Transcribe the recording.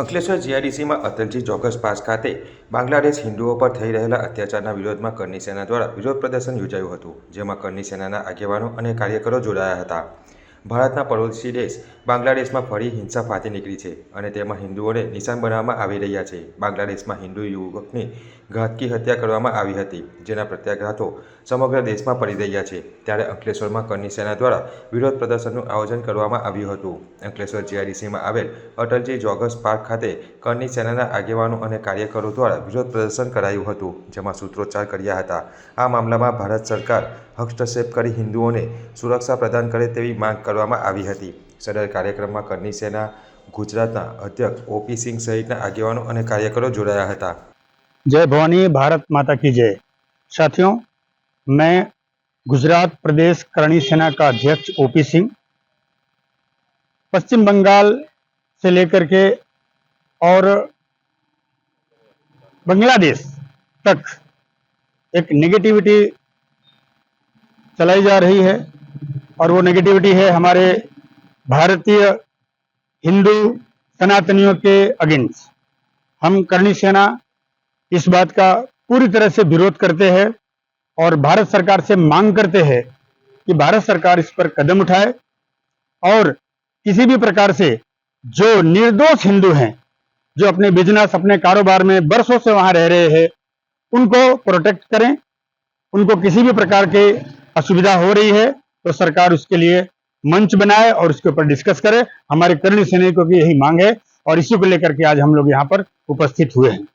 અંકલેશ્વર જીઆઈડીસીમાં અટલજી ચોકસ pass ખાતે બાંગ્લાદેશ હિન્દુઓ પર થઈ રહેલા અત્યાચારના વિરોધમાં કરની સેના દ્વારા વિરોધ પ્રદર્શન યોજાયું હતું, જેમાં કરની સેનાના આગેવાનો અને કાર્યકરો જોડાયા હતા. ભારતના પડોશી દેશ બાંગ્લાદેશમાં ફરી હિંસા ફાટી નીકળી છે અને તેમાં હિન્દુઓને નિશાન બનાવવામાં આવી રહ્યા છે. બાંગ્લાદેશમાં હિન્દુ યુવકની ઘાતકી હત્યા કરવામાં આવી હતી, જેના પ્રત્યાઘાતો સમગ્ર દેશમાં પડી રહ્યા છે. ત્યારે અંકલેશ્વરમાં કરની સેના દ્વારા વિરોધ પ્રદર્શનનું આયોજન કરવામાં આવ્યું હતું. અંકલેશ્વર જીઆઈડીસીમાં આવેલ અટલજી જોગર્સ પાર્ક ખાતે કરની સેનાના આગેવાનો અને કાર્યકરો દ્વારા વિરોધ પ્રદર્શન કરાયું હતું, જેમાં સૂત્રોચ્ચાર કર્યા હતા. આ મામલામાં ભારત સરકાર હસ્તક્ષેપ કરી હિન્દુઓને સુરક્ષા પ્રદાન કરે તેવી માંગ કરવામાં આવી હતી સદર કાર્યક્રમમાં કરની સેના ગુજરાતના અધ્યક્ષ ઓપી સિંહ સહિતના આગેવાનો અને કાર્યકરો જોડાયા હતા जय भवानी भारत माता की जय साथियों मैं गुजरात प्रदेश करणी सेना का अध्यक्ष ओपी सिंह पश्चिम बंगाल से लेकर के और बांग्लादेश तक एक नेगेटिविटी चलाई जा रही है और वो नेगेटिविटी है हमारे भारतीय हिंदू सनातनियों के अगेंस्ट हम करणी सेना इस बात का पूरी तरह से विरोध करते हैं और भारत सरकार से मांग करते हैं कि भारत सरकार इस पर कदम उठाए और किसी भी प्रकार से जो निर्दोष हिंदू हैं, जो अपने बिज़नेस अपने कारोबार में बरसों से वहाँ रह रहे हैं, उनको प्रोटेक्ट करें, उनको किसी भी प्रकार की असुविधा हो रही है तो सरकार उसके लिए मंच बनाए और उसके ऊपर डिस्कस करे। हमारे करणी सैनिकों की यही मांग है और इसी को लेकर के आज हम लोग यहाँ पर उपस्थित हुए हैं।